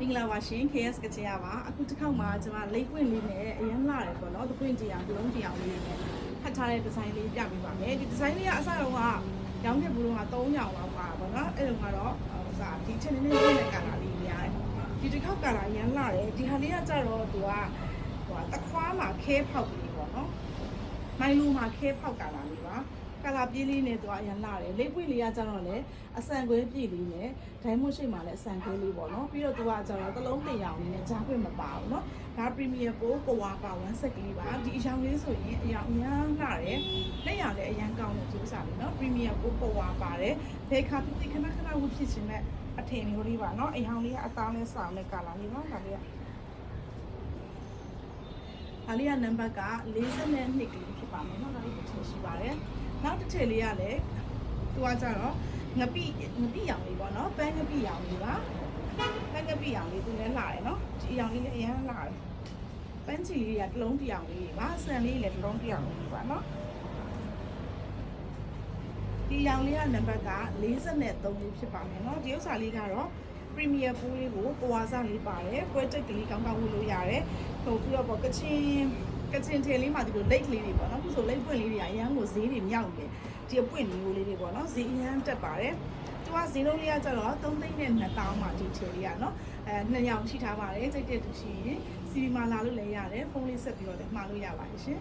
မင်္ဂလာပါရှင် KS ကချင်ရပါအခုတစ်ခေါက်မှာကျွန်မလိတ်ပွင့်လေးနဲ့အရင်လာတယ်ပေါ့နော်သပွင့်ကြည့်အောင်ဒီလုံးကြည့်အောင်လေးနဲ့ဖတ်ထားတဲ့ဒီဇိုင်းလေးပြပေးပါမယ်ဒီဒီဇိုင်းလေးကအစတော့ကရောင်းခဲ့ဘူးတော့က3ရောင်လောက်ပါပေါ့နော်အဲ့လိုကတော့ဟိုစားဒီချက်နေနေနဲ့ကာလာလေးများတယ်ဒီတစ်ခေါက်ကာလာရမ်းလာတယ်ဒီဟာလေးကကြတော့သူကဟိုတခွားမှာခဲဖောက်ပြီးပေါ့နော်မိုင်းလိုမှာခဲဖောက်ကာလာလေးပါ ကာလာပြေးလေးနဲ့သူကအရင်လာတယ်လေးပွင့်လေးကကျတော့လေအဆန်ခွဲပြေးလေးနဲ့ဒိုင်းမွတ်ရှိမှလည်းအဆန်ခွဲလေးပေါ့နော်ပြီးတော့သူကကျတော့သလုံးတင်ရအောင်နဲ့ဂျားခွင့်မပါဘူးနော်ဒါပရီမီယံပိုးကိုဝါပါဝမ်းဆက်ကလေးပါဒီအရောင်လေးဆိုရင်အရောင်အများလာတယ်လက်ရလည်းအရန်ကောင်းတဲ့ကျိုးစားလေးနော်ပရီမီယံပိုးကိုဝါပါတယ်ဘဲခါဖြစ်ခဏခဏဝဖြစ်ခြင်းနဲ့အထင်မျိုးလေးပါနော်အရောင်လေးကအသားနဲ့ဆောင်းနဲ့ကာလာလေးပါဒါလေးကအားလေးကနံပါတ်က42ကလေးဖြစ်ပါမယ်နော်ဒါလေးကိုထည့်ရှိပါတယ် နောက်တစ်ထည့်လေးကလည်းသူကကြတော့ငပိငပိရောင်လေးပေါ့နော်ပန်းငပိရောင်လေးပါပန်းငပိရောင်လေးသူလည်းလာတယ်နော်ဒီရောင်လေးလည်းအရင်လာတယ်ပန်းချီလေးကတလုံးတရောင်လေးပါဆန်လေးလည်းတလုံးတရောင်လေးပါနော်ဒီရောင်လေးကနံပါတ်က43လေးဖြစ်ပါမယ်နော်ဒီဥစ္စာလေးကတော့ premier pool လေးကိုကိုဝါစားလေးပါတယ်ပွဲတက်ကလေးကောင်းကောင်းဝတ်လို့ရတယ်ဟိုပြီးတော့ပေါ့ကချင်ကချင်ထဲလေးမှာဒီလို lake လေးတွေပေါ့နော်ပြီးဆို lake ပွင့်လေးတွေအရန်ကိုဈေးတွေမြောက်နေဒီအပွင့်လေးလေးတွေပေါ့နော်ဈေးအရန်တက်ပါတယ်သူကဈေးလုံးလေးကကျတော့3သိန်းနဲ့2000မှာဒီထဲလေးကနော်အဲနှစ်ယောက်ထိထားပါတယ်စိတ်တက်တူရှိရင်စီဗီမာလာလို့လည်းရတယ်ဖုန်းလေးဆက်ပြီးတော့လည်းမှာလို့ရပါတယ်ရှင်